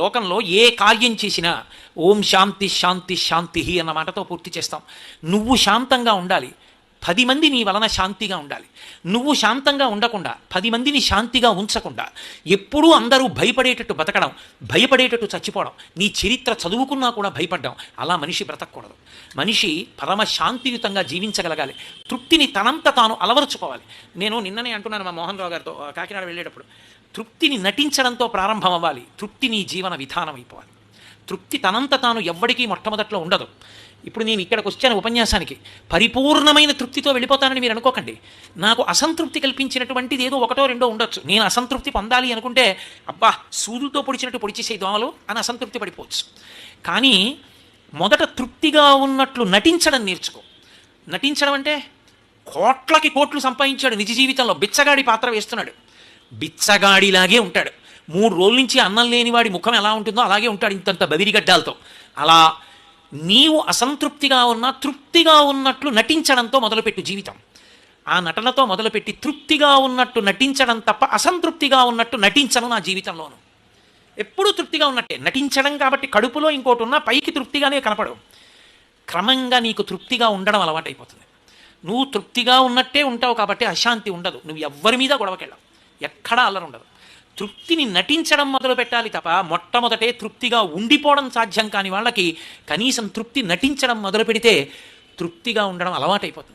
లోకంలో ఏ కార్యం చేసినా ఓం శాంతి శాంతి శాంతి అన్న మాటతో పూర్తి చేస్తాం. నువ్వు శాంతంగా ఉండాలి. పది మంది నీ వలన శాంతిగా ఉండాలి. నువ్వు శాంతంగా ఉండకుండా పది మందిని శాంతిగా ఉంచకుండా ఎప్పుడూ అందరూ భయపడేటట్టు బతకడం భయపడేటట్టు చచ్చిపోవడం నీ చరిత్ర చదువుకున్నా కూడా భయపడ్డం అలా మనిషి బ్రతకూడదు. మనిషి పరమ శాంతియుతంగా జీవించగలగాలి. తృప్తిని తనంత తాను అలవరుచుకోవాలి. నేను నిన్ననే అంటున్నాను మా మోహన్ రావు గారితో కాకినాడ వెళ్ళేటప్పుడు తృప్తిని నటించడంతో ప్రారంభం అవ్వాలి తృప్తి నీ జీవన విధానం అయిపోవాలి. తృప్తి తనంత తాను ఎవ్వడికీ మొట్టమొదట్లో ఉండదు. ఇప్పుడు నేను ఇక్కడికి వచ్చాను ఉపన్యాసానికి. పరిపూర్ణమైన తృప్తితో వెళ్ళిపోతానని మీరు అనుకోకండి. నాకు అసంతృప్తి కల్పించినటువంటిది ఏదో ఒకటో రెండో ఉండొచ్చు. నేను అసంతృప్తి పొందాలి అనుకుంటే అబ్బా సూదుతో పొడిచినట్టు పొడిచేసే దోమలు అని అసంతృప్తి పడిపోవచ్చు. కానీ మొదట తృప్తిగా ఉన్నట్లు నటించడం నేర్చుకో. నటించడం అంటే కోట్లకి కోట్లు సంపాదించాడు నిజ జీవితంలో. బిచ్చగాడి పాత్ర వేస్తున్నాడు. బిచ్చగాడిలాగే ఉంటాడు. మూడు రోజుల నుంచి అన్నం లేనివాడి ముఖం ఎలా ఉంటుందో అలాగే ఉంటాడు ఇంతంత బదిరిగడ్డాలతో అలా నీవు అసంతృప్తిగా ఉన్నా తృప్తిగా ఉన్నట్లు నటించడంతో మొదలుపెట్టు జీవితం. ఆ నటనతో మొదలుపెట్టి తృప్తిగా ఉన్నట్టు నటించడం తప్ప అసంతృప్తిగా ఉన్నట్టు నటించను నా జీవితంలోను. ఎప్పుడూ తృప్తిగా ఉన్నట్టే. నటించడం కాబట్టి కడుపులో ఇంకోటి ఉన్నా పైకి తృప్తిగానే కనపడవు. క్రమంగా నీకు తృప్తిగా ఉండడం అలవాటైపోతుంది. నువ్వు తృప్తిగా ఉన్నట్టే ఉంటావు కాబట్టి అశాంతి ఉండదు. నువ్వు ఎవ్వరి మీద గొడవకెళ్ళవు. ఎక్కడా అల్లరి ఉండదు తృప్తిని నటించడం మొదలు పెట్టాలి తప్ప మొట్టమొదటే తృప్తిగా ఉండిపోవడం సాధ్యం కాని వాళ్ళకి కనీసం తృప్తి నటించడం మొదలు పెడితే తృప్తిగా ఉండడం అలవాటైపోతుంది.